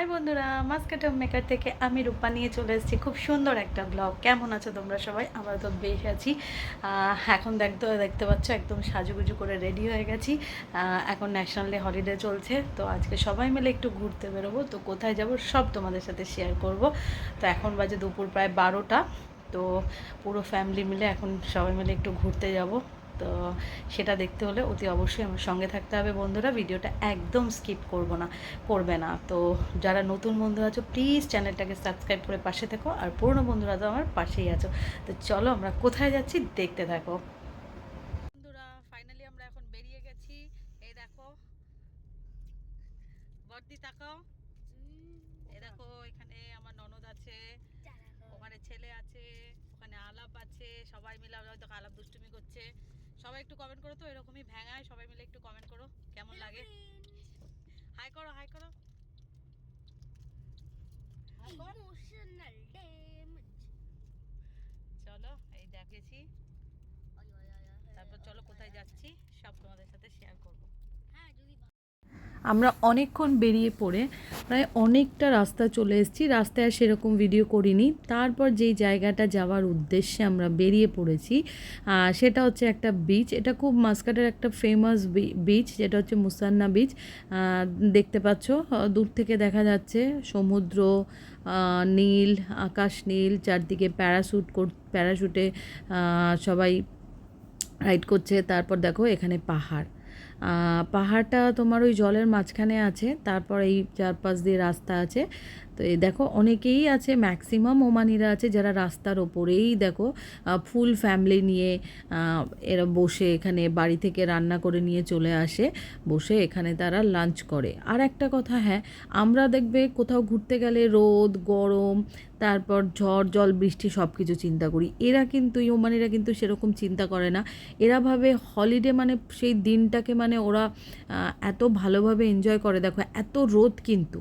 High বন্ধুরা, Muscat maker থেকে আমি রূপা নিয়ে চলে এসেছি। খুব সুন্দর একটা ব্লগ কেমন আছো তোমরা সবাই? আমরা তো বেশ আছি। এখন দেখতে দেখতে পাচ্ছ, একদম সাজুগুজু করে রেডি হয়ে গেছি। এখন ন্যাশনাল ডে হলিডে চলছে, তো আজকে সবাই মিলে একটু ঘুরতে বেরোবো। তো কোথায় যাব সব তোমাদের সাথে শেয়ার করব। তো এখন বাজে দুপুর প্রায় বারোটা, তো পুরো ফ্যামিলি মিলে এখন সবাই মিলে একটু ঘুরতে যাব। তো সেটা দেখতে হলে অতি অবশ্যই আমার সঙ্গে থাকতে হবে বন্ধুরা। ভিডিওটা একদম স্কিপ করব না, করবে না। তো যারা নতুন বন্ধু আছো প্লিজ চ্যানেলটাকে সাবস্ক্রাইব করে পাশে থেকো আর পুরনো বন্ধুরা তো আমার পাশেই আছো। তো চলো আমরা কোথায় যাচ্ছি দেখতে থাকো। ফাইনালি আমরা এখন বেরিয়ে গেছি। এই দেখো, এখানে আমার ননদ আছে, ওখানে ছেলে আছে, ওখানে আলাপ আছে, সবাই মিলে হয়তো আলাপ দুষ্টুমি করছে। সবাই একটু কমেন্ট করো তো এরকমই ভ্যাঙায় সবাই মিলে একটু কমেন্ট করো কেমন লাগে? হাই করো হাই করো। Damage. চলো এই দেখেছি তারপর চলো কোথায় যাচ্ছি সব তোমাদের সাথে শেয়ার করব। আমরা অনেকক্ষণ বেরিয়ে পড়ে প্রায় অনেকটা রাস্তা চলে এসেছি। রাস্তায় আর সেরকম ভিডিও করিনি। তারপর যেই জায়গাটা যাওয়ার উদ্দেশ্যে আমরা বেরিয়ে পড়েছি সেটা হচ্ছে একটা বিচ এটা খুব মাস্কাটের একটা ফেমাস বিচ যেটা হচ্ছে মুসান্না বিচ দেখতে পাচ্ছ দূর থেকে দেখা যাচ্ছে সমুদ্র নীল, আকাশ নীল, চারদিকে প্যারাশুট প্যারাশুটে সবাই রাইড করছে। তারপর দেখো এখানে পাহাড়। পাহাড়টা তোমার ওই জলের মাঝখানে আছে তারপর এই চারপাশ দিয়ে রাস্তা আছে। তো এই দেখো, অনেকেই আছে ম্যাক্সিমাম ওমানিরা আছে যারা রাস্তার ওপরেই দেখো ফুল ফ্যামিলি নিয়ে এরা বসে এখানে বাড়ি থেকে রান্না করে নিয়ে চলে আসে, বসে এখানে তারা লাঞ্চ করে। আর একটা কথা হ্যাঁ আমরা দেখবে কোথাও ঘুরতে গেলে রোদ, গরম, তারপর ঝড়, জল, বৃষ্টি সব কিছু চিন্তা করি। এরা কিন্তু ইউমানিরা কিন্তু সেরকম চিন্তা করে না। এরা ভাবে হলিডে মানে সেই দিনটাকে মানে ওরা এত ভালোভাবে এনজয় করে। দেখো, এত রোদ কিন্তু।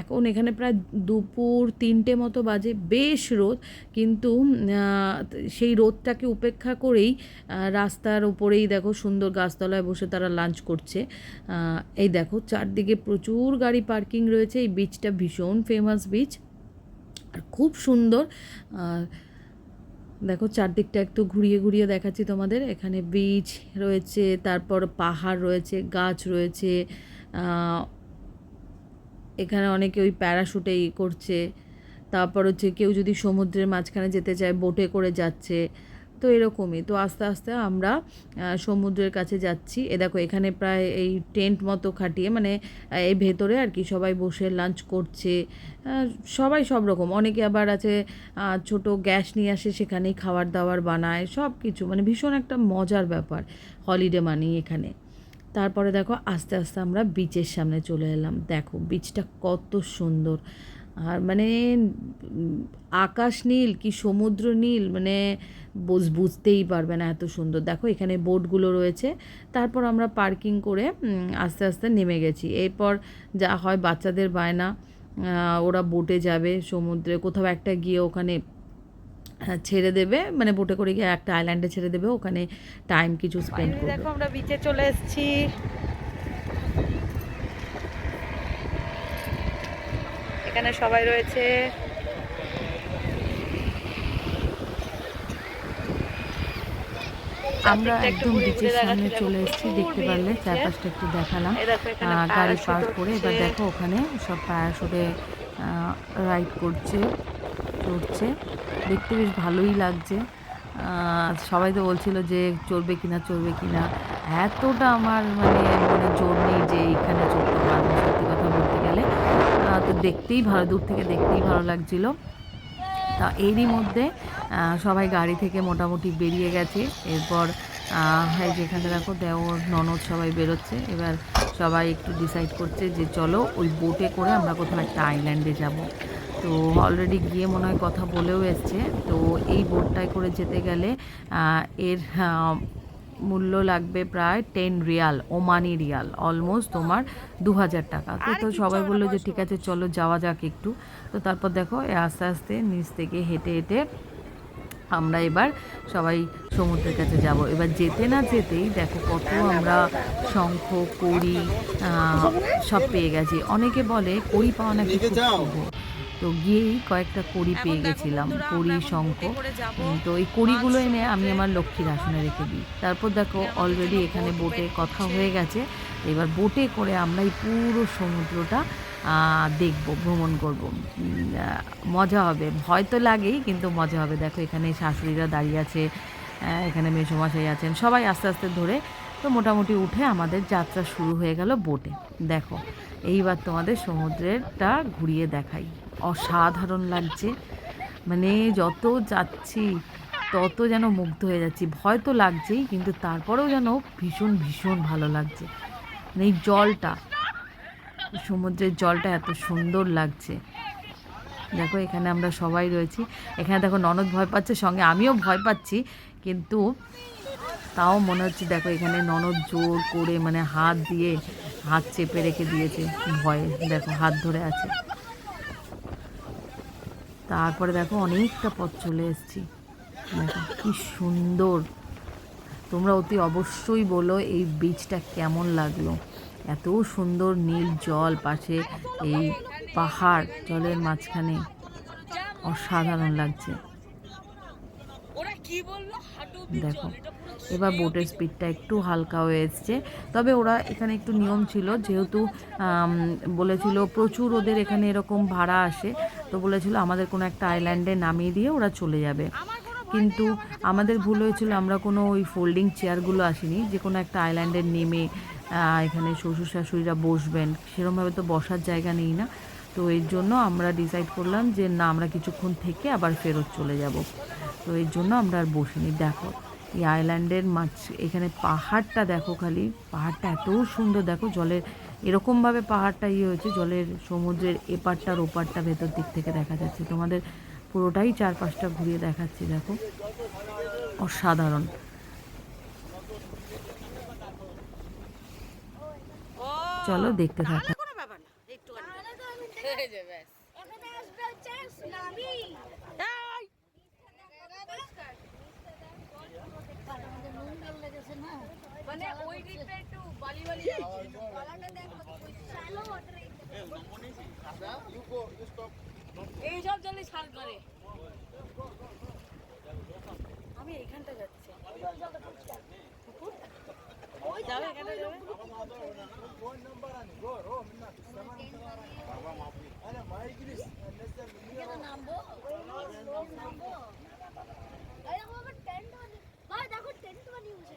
এখন এখানে প্রায় দুপুর তিনটে মতো বাজে বেশ রোদ, কিন্তু সেই রোদটাকে উপেক্ষা করেই রাস্তার ওপরেই দেখো সুন্দর গাছতলায় বসে তারা লাঞ্চ করছে। এই দেখো চারদিকে প্রচুর গাড়ি পার্কিং রয়েছে, এই বিচটা ভীষণ ফেমাস বিচ আর খুব সুন্দর দেখো চারদিকটা একটু ঘুরিয়ে ঘুরিয়ে দেখাচ্ছি তোমাদের। এখানে বিচ রয়েছে, তারপর পাহাড় রয়েছে, গাছ রয়েছে এখানে অনেকে ওই প্যারাশুটে ই করছে। তারপর হচ্ছে কেউ যদি সমুদ্রের মাঝখানে যেতে চায়, বোটে করে যাচ্ছে। তো এরকমই। তো আস্তে আস্তে আমরা সমুদ্রের কাছে যাচ্ছি। এ দেখো, এখানে প্রায় এই টেন্ট মতো খাটিয়ে মানে এই ভেতরে আর কি সবাই বসে লাঞ্চ করছে। সবাই সব রকম। অনেকে আবার আছে ছোট গ্যাস নিয়ে আসে, সেখানেই খাবার দাবার বানায় সব কিছু মানে ভীষণ একটা মজার ব্যাপার, হলিডে মানি এখানে। তারপরে দেখো আস্তে আস্তে আমরা বিচের সামনে চলে এলাম। দেখো বিচটা কত সুন্দর। আর মানে আকাশ নীল কি সমুদ্র নীল মানে বুঝ, বুঝতেই পারবে না এত সুন্দর। দেখো এখানে বোটগুলো রয়েছে। তারপর আমরা পার্কিং করে আস্তে আস্তে নেমে গেছি। এরপর যা হয় বাচ্চাদের বায়না ওরা বোটে যাবে সমুদ্রে। কোথাও একটা গিয়ে ওখানে ছেড়ে দেবে। মানে বোটে করে গিয়ে একটা আইল্যান্ডে ছেড়ে দেবে। ওখানে টাইম কিছু স্পেন্ড করবে। দেখো আমরা বিচে চলে এসেছি। এখানে সবাই রয়েছে। আমরা একদম বিচের সামনে চলে এসেছি। দেখতে পারলে। চারপাশটা একটু দেখালাম। গাড়ি পার্ক করে এবার দেখো ওখানে সব প্যারাশুটে রাইড করছে। চড়ছে দেখতে বেশ ভালোই লাগছে। সবাই তো বলছিল যে চড়বে কিনা চড়বে কিনা। এতটা আমার মানে মানে জোর নেই যে এখানে চড়তে পারব, সত্যি কথা বলতে গেলে। তো দেখতেই ভালো, দূর থেকে দেখতেই ভালো লাগছিল। তা এরই মধ্যে সবাই গাড়ি থেকে মোটামুটি বেরিয়ে গেছে। এরপর যেখানে দেখো দেওর, ননদ সবাই বেরোচ্ছে। এবার সবাই একটু ডিসাইড করছে যে চলো ওই বোটে করে আমরা কোথাও একটা আইল্যান্ডে যাব। তো অলরেডি গিয়ে মনে হয় কথা বলেও এসছে। তো এই বোটটায় করে যেতে গেলে এর মূল্য লাগবে প্রায় ten riyal Omani riyal almost তোমার দু হাজার টাকা। তো তো সবাই বলল যে ঠিক আছে চলো যাওয়া যাক একটু। তো তারপর দেখো এ আস্তে আস্তে নিচ থেকে হেঁটে হেঁটে আমরা এবার সবাই সমুদ্রের কাছে যাব। এবার যেতে না যেতেই দেখো কত আমরা শঙ্খ কড়ি সব পেয়ে গেছি। অনেকে বলে কড়ি পাওয়া নাকি খুব তো গিয়েই কয়েকটা কড়ি পেয়ে গেছিলাম কড়ি শঙ্খ। তো এই কড়িগুলো এনে আমি আমার লক্ষ্মীর আসনে রেখে দিই। তারপর দেখো অলরেডি এখানে বোটে কথা হয়ে গেছে। এবার বোটে করে আমরা এই পুরো সমুদ্রটা দেখব ভ্রমণ করব। মজা হবে। ভয় তো লাগেই কিন্তু মজা হবে। দেখো এখানে শাশুড়িরা দাঁড়িয়ে আছে এখানে মেসোমশাই আছেন। সবাই আস্তে আস্তে ধরে তো মোটামুটি উঠে আমাদের যাত্রা শুরু হয়ে গেল বোটে দেখো এইবার তোমাদের সমুদ্রেরটা ঘুরিয়ে দেখাই। অসাধারণ লাগছে। মানে যত যাচ্ছি, তত যেন মুগ্ধ হয়ে যাচ্ছি। ভয় তো লাগছেই, কিন্তু তারপরেও যেন ভীষণ ভীষণ ভালো লাগছে। মানে এই জলটা, সমুদ্রের জলটা এত সুন্দর লাগছে। দেখো, এখানে আমরা সবাই রয়েছি। এখানে দেখো, ননদ ভয় পাচ্ছে, সঙ্গে আমিও ভয় পাচ্ছি, কিন্তু তাও মনে হচ্ছে, দেখো, এখানে ননদ জোর করে মানে হাত দিয়ে, হাত চেপে রেখে দিয়েছে ভয়ে। দেখো, হাত ধরে আছে। তারপরে দেখো অনেকটা পথ চলে এসেছি। দেখো কি সুন্দর। তোমরা অতি অবশ্যই বলো এই বীজটা কেমন লাগল। এত সুন্দর নীল জল পাশে এই পাহাড় জলের মাঝখানে অসাধারণ লাগছে। দেখো এবার বোটের স্পিডটা একটু হালকা হয়ে এসছে। তবে ওরা এখানে একটু নিয়ম ছিল যেহেতু বলেছিল প্রচুর ওদের এখানে এরকম ভাড়া আসে। তো বলেছিল আমাদের কোনো একটা আইল্যান্ডে নামিয়ে দিয়ে ওরা চলে যাবে। কিন্তু আমাদের ভুল হয়েছিল আমরা কোনো ওই ফোল্ডিং চেয়ারগুলো আসিনি যে কোনো একটা আইল্যান্ডে নেমে এখানে শ্বশুর শাশুড়িরা বসবেন। সেরকমভাবে তো বসার জায়গা নেই না। তো এর জন্য আমরা ডিসাইড করলাম যে না আমরা কিছুক্ষণ থেকে আবার ফেরত চলে যাব। তো এর জন্য আমরা আর বসিনি দেখো। এই আইল্যান্ডের মাছ এখানে পাহাড়টা দেখো খালি পাহাড়টা এত সুন্দর দেখো জলের এরকমভাবে পাহাড়টা ইয়ে হয়েছে জলের সমুদ্রের এপারটার ওপারটা ভেতর দিক থেকে দেখা যাচ্ছে। তোমাদের পুরোটাই চারপাশটা ঘুরিয়ে দেখাচ্ছি দেখো। অসাধারণ। চলো দেখতে থাকো এখানে আসবে চান্স নাবি মানে ওই দিকটা একটু বালি বালি বালাটা দেখো শ্যালো ওয়াটার এই সব জলে সার করে। আমি এইখানটা যাচ্ছি। দেখো টেন্ট বানিয়ে ভাই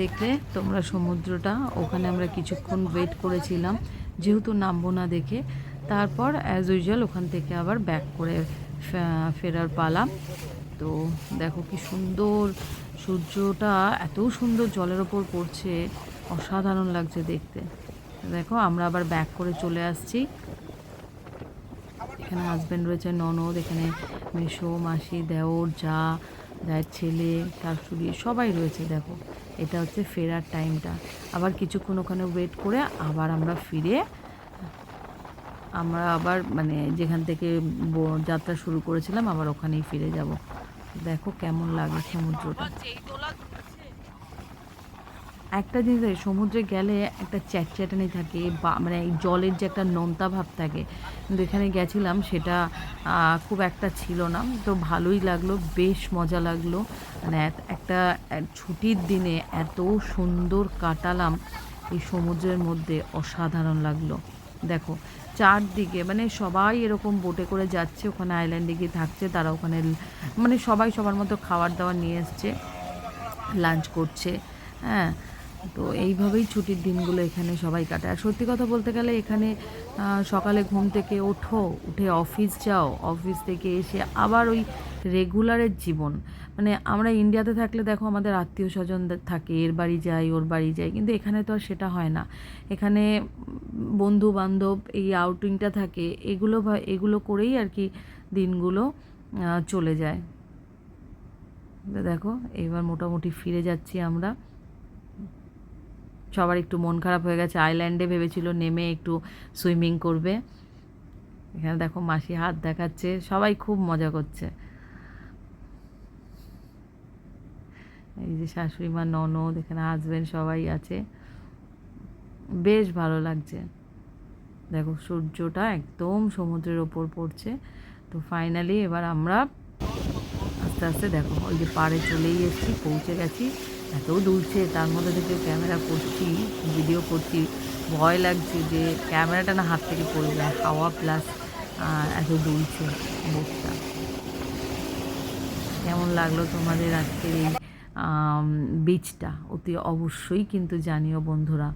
দেখলে তোমরা সমুদ্রটা, ওখানে আমরা কিছুক্ষণ ওয়েট করেছিলাম, যেহেতু নামবো না দেখে। তারপর অ্যাজ ইউজুয়াল ওখান থেকে আবার ব্যাক করে ফেরার পালা। তো দেখো কি সুন্দর সূর্যটা, এত সুন্দর জলের ওপর পড়ছে, অসাধারণ লাগছে দেখতে। দেখো, আমরা আবার ব্যাক করে চলে আসছি। এখানে হাজব্যান্ড রয়েছে, ননদ, এখানে মেসো, মাসি, দেওর, যা যার ছেলে, শাশুড়ি, সবাই রয়েছে, দেখো। এটা হচ্ছে ফেরার টাইমটা আবার কিছুক্ষণ ওখানে ওয়েট করে আবার আমরা ফিরে, আমরা আবার মানে যেখান থেকে যাত্রা শুরু করেছিলাম, আবার ওখানেই ফিরে যাব। দেখো কেমন লাগে সমুদ্রটা। একটা জিনিস সমুদ্রে গেলে একটা চ্যাটচ্যাটানি থাকে বা মানে জলের যে একটা নোনতা ভাব থাকে। কিন্তু এখানে গেছিলাম, সেটা খুব একটা ছিল না। তো ভালোই লাগল, বেশ মজা লাগল। মানে একটা ছুটির দিনে এত সুন্দর কাটালাম এই সমুদ্রের মধ্যে, অসাধারণ লাগল। দেখো, চারদিকে মানে সবাই এরকম বোটে করে যাচ্ছে, ওখানে আইল্যান্ডে গিয়ে থাকছে, তারা ওখানে মানে সবাই সবার মতো খাবার দাবার নিয়ে এসছে, লাঞ্চ করছে হ্যাঁ। তো এইভাবেই ছুটির দিনগুলো এখানে সবাই কাটায়। আর সত্যি কথা বলতে গেলে এখানে সকালে ঘুম থেকে ওঠো, উঠে অফিস যাও, অফিস থেকে এসে আবার ওই রেগুলারের জীবন। মানে আমরা ইন্ডিয়াতে থাকলে দেখো আমাদের আত্মীয় স্বজন থাকে, এর বাড়ি যাই ওর বাড়ি যাই কিন্তু এখানে তো আর সেটা হয় না। এখানে বন্ধু বান্ধব এই আউটিংটা থাকে, এগুলো এগুলো করেই আর কি দিনগুলো চলে যায়। দেখো, এবার মোটামুটি ফিরে যাচ্ছি আমরা। সবার একটু মন খারাপ হয়ে গেছে। আইল্যান্ডে ভেবেছিল নেমে একটু সুইমিং করবে। এখানে দেখো মাসি হাত দেখাচ্ছে, সবাই খুব মজা করছে। এই যে শাশুড়ি মা, ননদ, এখানে হাজবেন্ড সবাই আছে। বেশ ভালো লাগছে। দেখো সূর্যটা একদম সমুদ্রের ওপর পড়ছে। তো ফাইনালি এবার আমরা আস্তে আস্তে দেখো, ওই যে পাড়ে চলেই এসেছি, পৌঁছে গেছি। এত দূরছে তার মধ্যে থেকে ক্যামেরা করছি ভিডিও করছি। ভয় লাগছে যে ক্যামেরাটা না হাত থেকে পড়ে যায় হাওয়া প্লাস এত দুলছে বোটটা কেমন লাগল তোমাদের আজকের এই বীজটা? অতি অবশ্যই কিন্তু জানিও বন্ধুরা।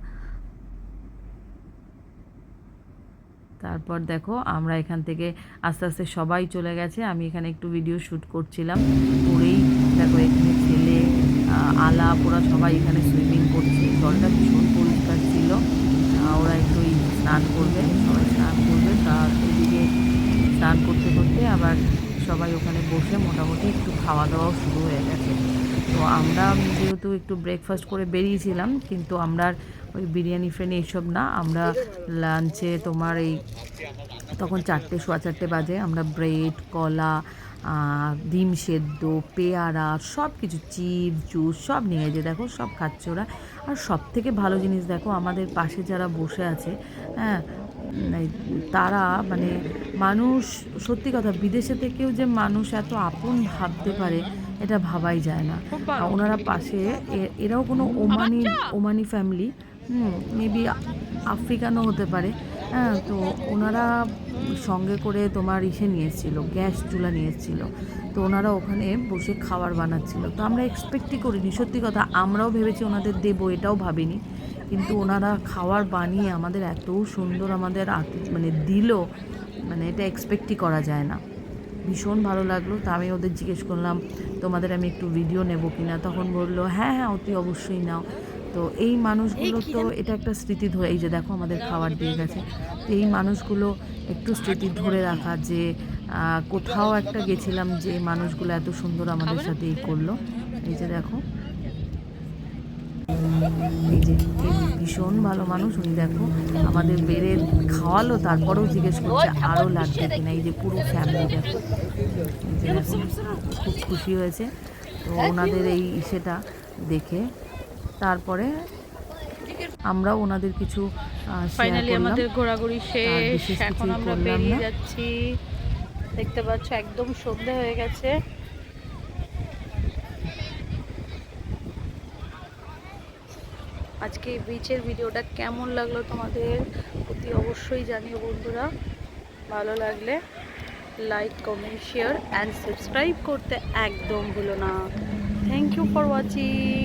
তারপর দেখো, আমরা এখান থেকে আস্তে আস্তে সবাই চলে গেছে। আমি এখানে একটু ভিডিও শ্যুট করছিলাম। করেই দেখো, এখানে আলাপ ওরা সবাই এখানে সুইমিং করছে। জলটা ভীষণ পরিষ্কার ছিল। ওরা একটু স্নান করবে, সবাই স্নান করবে। তার এদিকে স্নান করতে করতে আবার সবাই ওখানে বসে মোটামুটি একটু খাওয়া দাওয়াও শুরু হয়ে গেছে। তো আমরা যেহেতু একটু ব্রেকফাস্ট করে বেরিয়েছিলাম, কিন্তু আমরা ওই বিরিয়ানি ফ্রেন্ড এইসব না। আমরা লাঞ্চে তোমার এই তখন চারটে, সোয়া চারটে বাজে। আমরা ব্রেড কলা ডিম সেদ্ধ পেয়ারা সব কিছু চিপস জুস সব নিয়ে যে দেখো সব খাচ্ছে ওরা। আর সব থেকে ভালো জিনিস দেখো আমাদের পাশে যারা বসে আছে হ্যাঁ তারা মানে মানুষ সত্যি কথা বিদেশে থেকেও যে মানুষ এত আপন ভাবতে পারে এটা ভাবাই যায় না। ওনারা পাশে এ- এরাও কোনো ওমানি ওমানি ফ্যামিলি হুম মেবি আফ্রিকানও হতে পারে হ্যাঁ তো ওনারা সঙ্গে করে তোমার ইসে নিয়ে এসেছিল গ্যাস চুলা নিয়ে এসেছিল তো ওনারা ওখানে বসে খাবার বানাচ্ছিল। তো আমরা এক্সপেক্টই করিনি, সত্যি কথা, আমরাও ভেবেছি ওনাদের দেবো, এটাও ভাবিনি। কিন্তু ওনারা খাবার বানিয়ে আমাদের এত সুন্দর আমাদের মানে দিল মানে এটা এক্সপেক্টই করা যায় না। ভীষণ ভালো লাগল, তা আমি ওদের জিজ্ঞেস করলাম, তোমাদের আমি একটু ভিডিও নেব কিনা? তখন বলল হ্যাঁ হ্যাঁ অতি অবশ্যই নাও। তো এই মানুষগুলো তো এটা একটা স্মৃতি ধরে এই যে দেখো আমাদের খাবার দিয়ে গেছে। তো এই মানুষগুলো একটু স্মৃতি ধরে রাখা যে কোথাও একটা গেছিলাম যে মানুষগুলো এত সুন্দর আমাদের সাথে এই করল। এই যে দেখো। এই যে ভীষণ ভালো মানুষ উনি দেখো আমাদের বেড়ে খাওয়ালো তারপরেও জিজ্ঞেস করছে আরও লাগবে কিনা? এই যে পুরো ফ্যামিলি দেখো। খুব খুশি হয়েছে। তো ওনাদের এই সেটা দেখে তারপরে আমরা ওনাদের কিছু ফাইনালি আমাদের ঘোরাঘুরি শেষ এখন আমরা বেরিয়ে যাচ্ছি। দেখতে পাচ্ছ একদম সন্ধে হয়ে গেছে। আজকে বিচের ভিডিওটা কেমন লাগল তোমাদের অতি অবশ্যই জানিও বন্ধুরা। ভালো লাগলে like comment share and subscribe করতে একদম ভুলো না। Thank you for watching